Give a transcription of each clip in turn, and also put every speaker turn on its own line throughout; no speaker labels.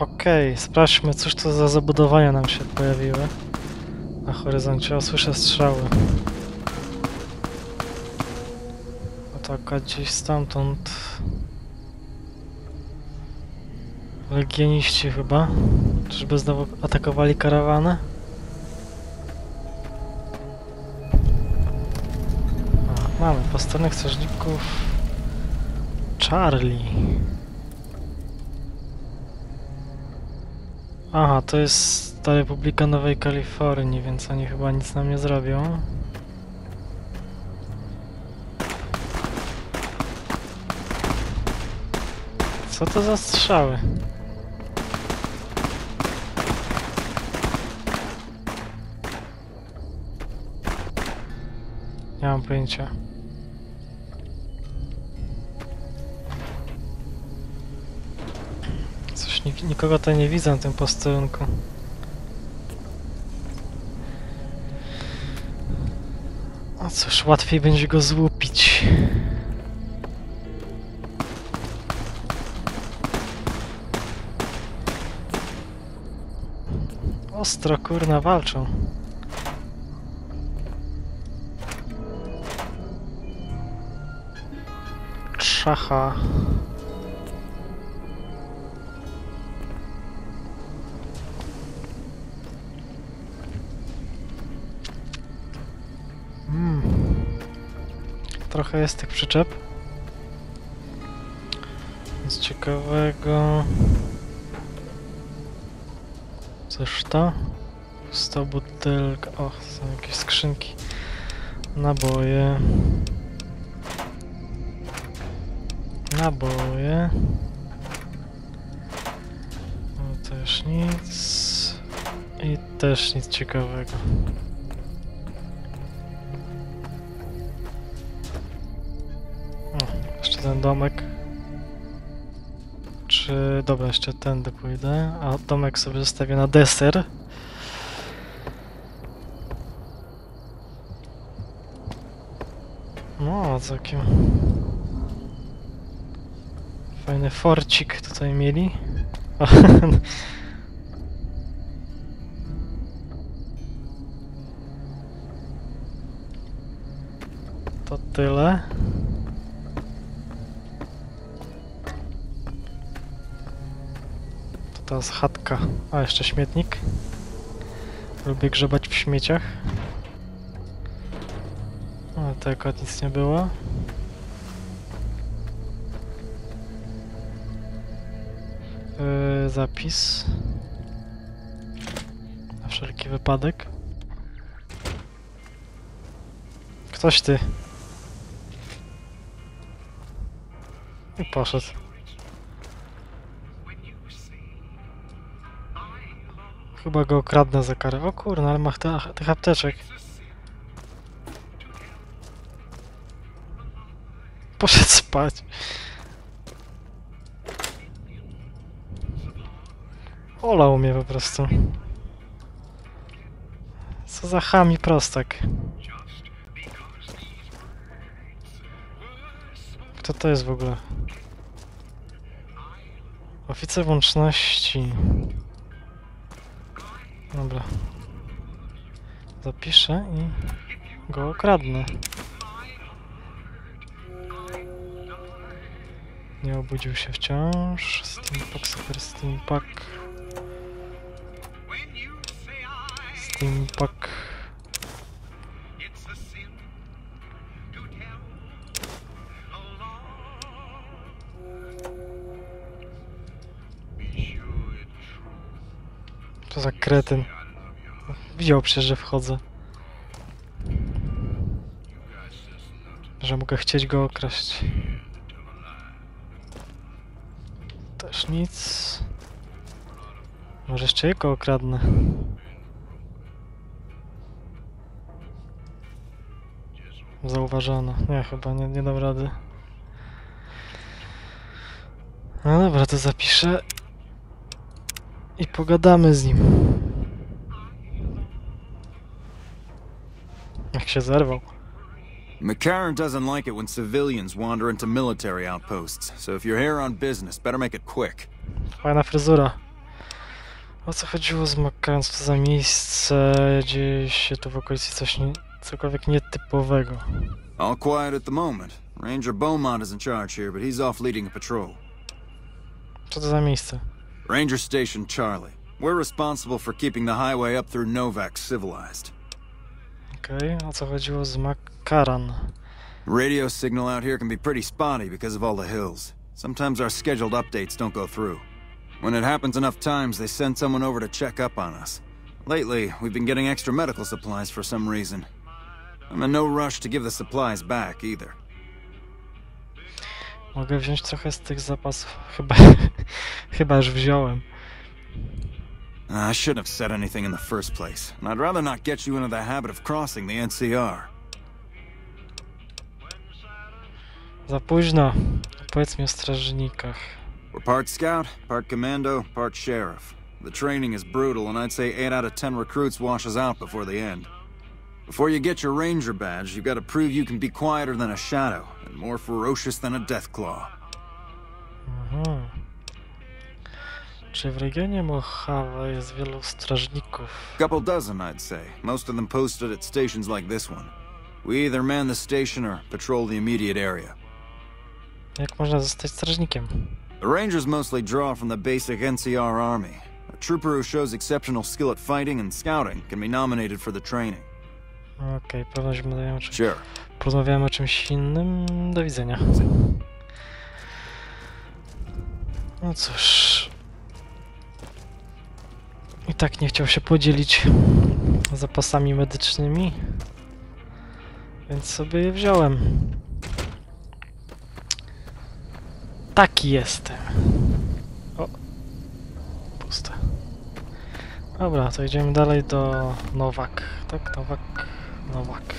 Okej, sprawdźmy, cóż to za zabudowania nam się pojawiły. Na horyzoncie, o, słyszę strzały. Ataka gdzieś stamtąd. Legioniści chyba. Czyżby znowu atakowali karawanę? A, mamy posternych strażników Charlie. Aha, to jest ta Republika Nowej Kalifornii, więc oni chyba nic nam nie zrobią. Co to za strzały? Nie mam pojęcia. Nikogo tutaj nie widzę na tym posterunku. A cóż, łatwiej będzie go złupić. Ostro kurna walczą. Szacha. Trochę jest tych przyczep. Nic ciekawego. Cóż to? Pusta butelka. O, są jakieś skrzynki. Naboje. Naboje. No też nic. I też nic ciekawego. Ten domek. Czy... Dobra, jeszcze tędy pójdę, a domek sobie zostawię na deser. No, całkiem... Fajny forcik tutaj mieli. To tyle. Teraz chatka. A, jeszcze śmietnik. Lubię grzebać w śmieciach. Ale tego nic nie było. Yy, zapis. Na wszelki wypadek. Ktoś ty. I poszedł. Chyba go okradnę za karę. O kurna, ale ma tych apteczek. Poszedł spać. Olał mnie po prostu. Co za chami prostak. Kto to jest w ogóle? Oficer łączności. Dobra. Zapiszę i go okradnę. Nie obudził się wciąż. Steampack, super Steampack. To za kretyn. Widział przecież, że wchodzę. Że mogę chcieć go okraść. Też nic. Może jeszcze jego okradnę. Zauważono. Nie, chyba nie, nie dam rady. No dobra, to zapiszę. I pogadamy z nim. Jak się zerwał.
McCarran doesn't like it when civilians wander into military outposts, so if you're here on business, better make it quick.
Fajna fryzura. O co chodziło z Makaron? Co to za miejsce? Dzieje się tu w okolicy coś nie, cokolwiek nietypowego.
All quiet at the moment. Ranger Beaumont is in charge here, but he's off leading a patrol.
Co to za miejsce?
Ranger Station Charlie. We're responsible for keeping the highway up through Novak civilized.
Okej, o co chodziło z Makaran?
Radio signal out here can be pretty spotty because of all the hills. Sometimes our scheduled updates don't go through. When it happens enough times, they send someone over to check up on us. Lately, we've been getting extra medical supplies for some reason. I'm in no rush to give the supplies back either.
Mogę wziąć trochę z tych zapasów. Chyba, chyba już wziąłem.
I shouldn't have said anything in the first place, and I'd rather not get you into the habit of crossing the NCR.
Za późno. Powiedz mi o strażnikach.
We're part scout, part commando, part sheriff. The training is brutal, and I'd say 8 out of 10 recruits washes out before the end. Before you get your ranger badge, you've got to prove you can be quieter than a shadow, and more ferocious than a deathclaw.
Mhm. Czy w regionie Mojave jest wielu strażników?
Couple dozen, I'd say, most of them posted at stations like this one. We either man the station or patrol the immediate area.
Jak można zostać strażnikiem?
The Rangers mostly draw from the basic NCR army. A trooper who shows exceptional skill at fighting and scouting can be nominated for the training.
Okej, pewność rozmawiamy o czymś,
Sure.
porozmawiałem o czymś innym. Do widzenia. No cóż. I tak nie chciał się podzielić zapasami medycznymi. Więc sobie je wziąłem. Taki jestem. O. Puste. Dobra, to idziemy dalej do Nowak. Tak, Nowak. Nowak.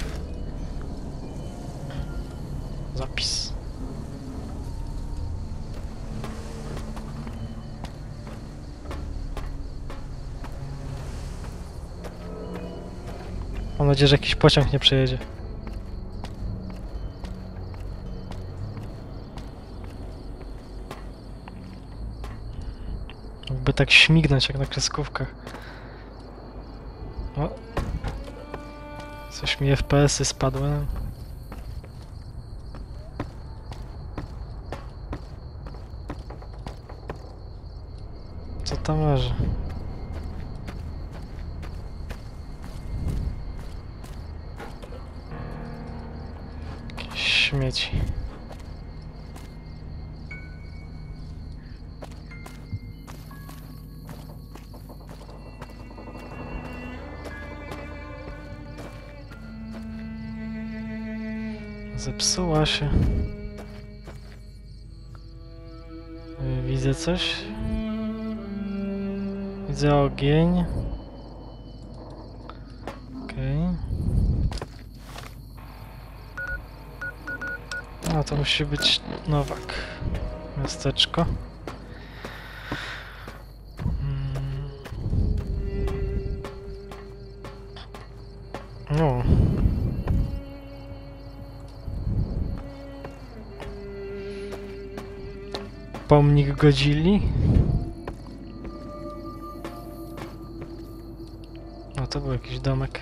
Zapis. Mam nadzieję, że jakiś pociąg nie przejedzie. Jakby tak śmignąć jak na kreskówkach. O. Coś mi FPS-y spadły. Co tam leży? Jakieś śmieci. Zepsuła się. Y, Widzę coś. Widzę ogień. Okej. No to musi być Nowak. Miasteczko. Pomnik Godzilli. No to był jakiś domek.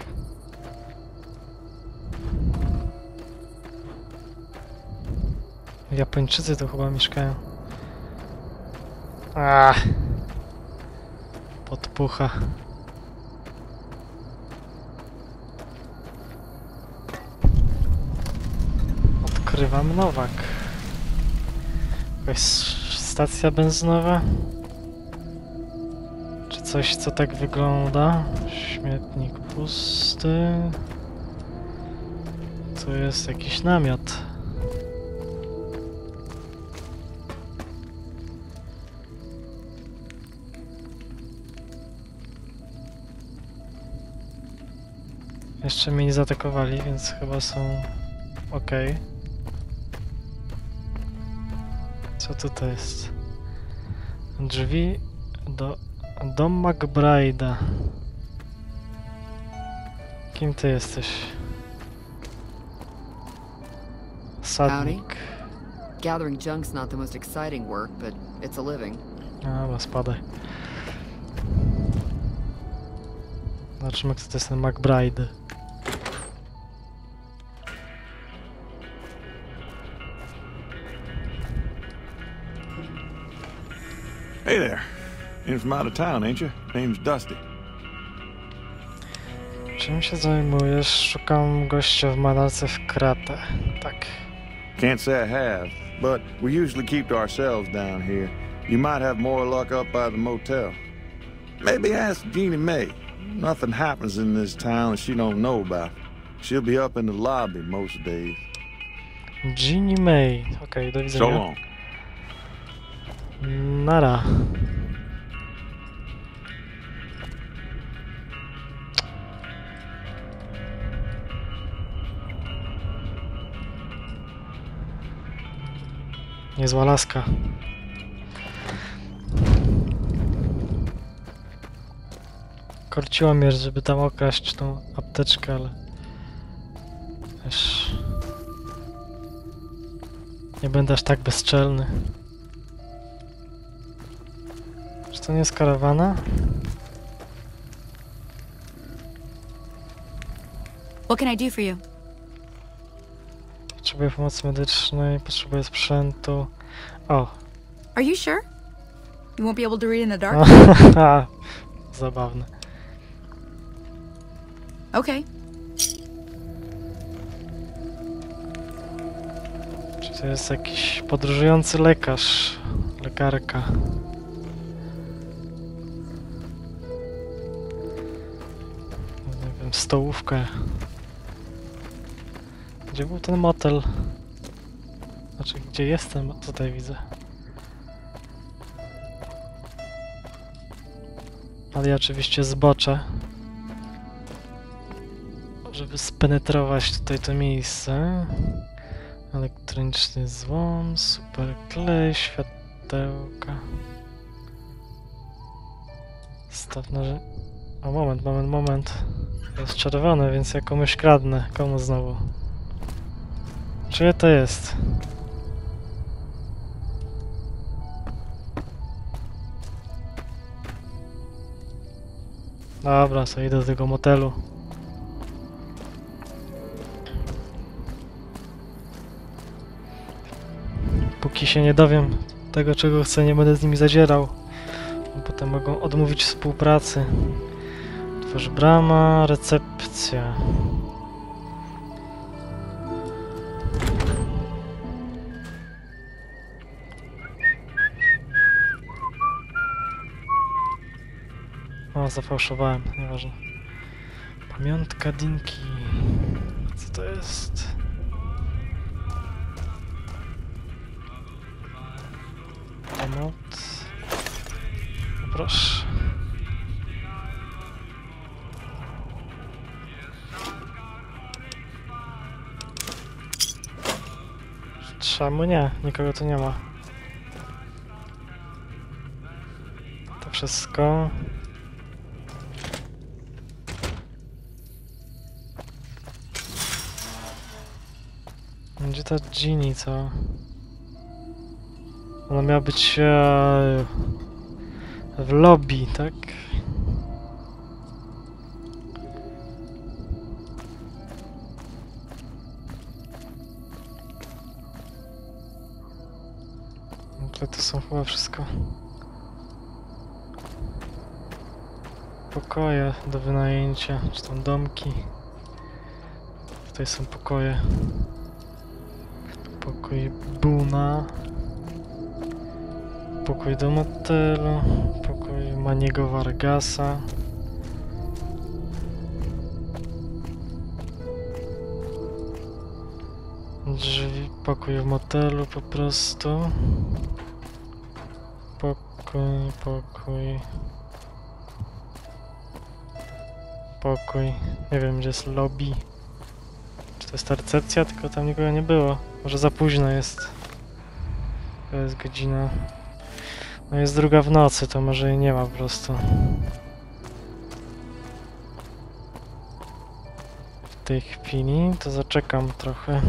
Japończycy tu chyba mieszkają. A. Podpucha. Odkrywam Nowak. Jakaś stacja benzynowa? Czy coś, co tak wygląda? Śmietnik pusty. Tu jest jakiś namiot. Jeszcze mnie nie zaatakowali, więc chyba są ok. Co tutaj jest? Drzwi do dom McBride'a. Kim ty jesteś? Sadnik.
Gathering junk's not the most exciting work, but it's a living.
A, spadaj. Zobaczymy, kto to jest ten McBride.
Hey there. In from out of town, ain't you? Name's Dusty.
Czym się zajmujesz? Szukam gościa w manalce w kratę. Tak.
Can't say I have, but we usually keep to ourselves down here. You might have more luck up by the motel. Maybe ask Jeannie May. Nothing happens in this town that she don't know about. She'll be up in the lobby most days.
Ginny May. Okay, do
So long.
Nara. Niezła laska. Korciło mnie, żeby tam okraść tą apteczkę, ale... Wiesz... Nie będę aż tak bezczelny. To nie jest karawana?
What can I do for you?
Potrzebuję pomocy medycznej, potrzebuję sprzętu. O!
Are you sure? You won't be able to read in the dark?
Zabawne.
Okay.
Czy to jest jakiś podróżujący lekarz? Lekarka. Stołówkę. Gdzie był ten motel? Znaczy, gdzie jestem? Tutaj widzę. Ale ja oczywiście zboczę. Żeby spenetrować tutaj to miejsce. Elektroniczny złom, super klej, światełka. Staw narzę... O, moment, moment, moment. Jest czerwone, więc ja komuś kradnę. Komu znowu? Czyje to jest? Dobra, to idę do tego motelu. Póki się nie dowiem tego, czego chcę, nie będę z nimi zadzierał. Potem mogą odmówić współpracy. Tworz brama, recepcja. O, zafałszowałem, nieważne. Pamiątka Dinki. Co to jest? Pomoc. Proszę. Czemu nie? Nikogo tu nie ma. To wszystko. Gdzie ta Ginny, co? Ona miała być e, w lobby, tak? Są chyba wszystko pokoje do wynajęcia, czy tam domki. Tutaj są pokoje. Pokój Buna. Pokój do motelu. Pokój Maniego Vargasa. Drzwi, pokój w motelu po prostu. Pokój, pokój. Pokój. Nie wiem, gdzie jest lobby. Czy to jest ta recepcja? Tylko tam nikogo nie było. Może za późno jest. To jest godzina. No jest druga w nocy, to może jej nie ma po prostu. W tej chwili to zaczekam trochę.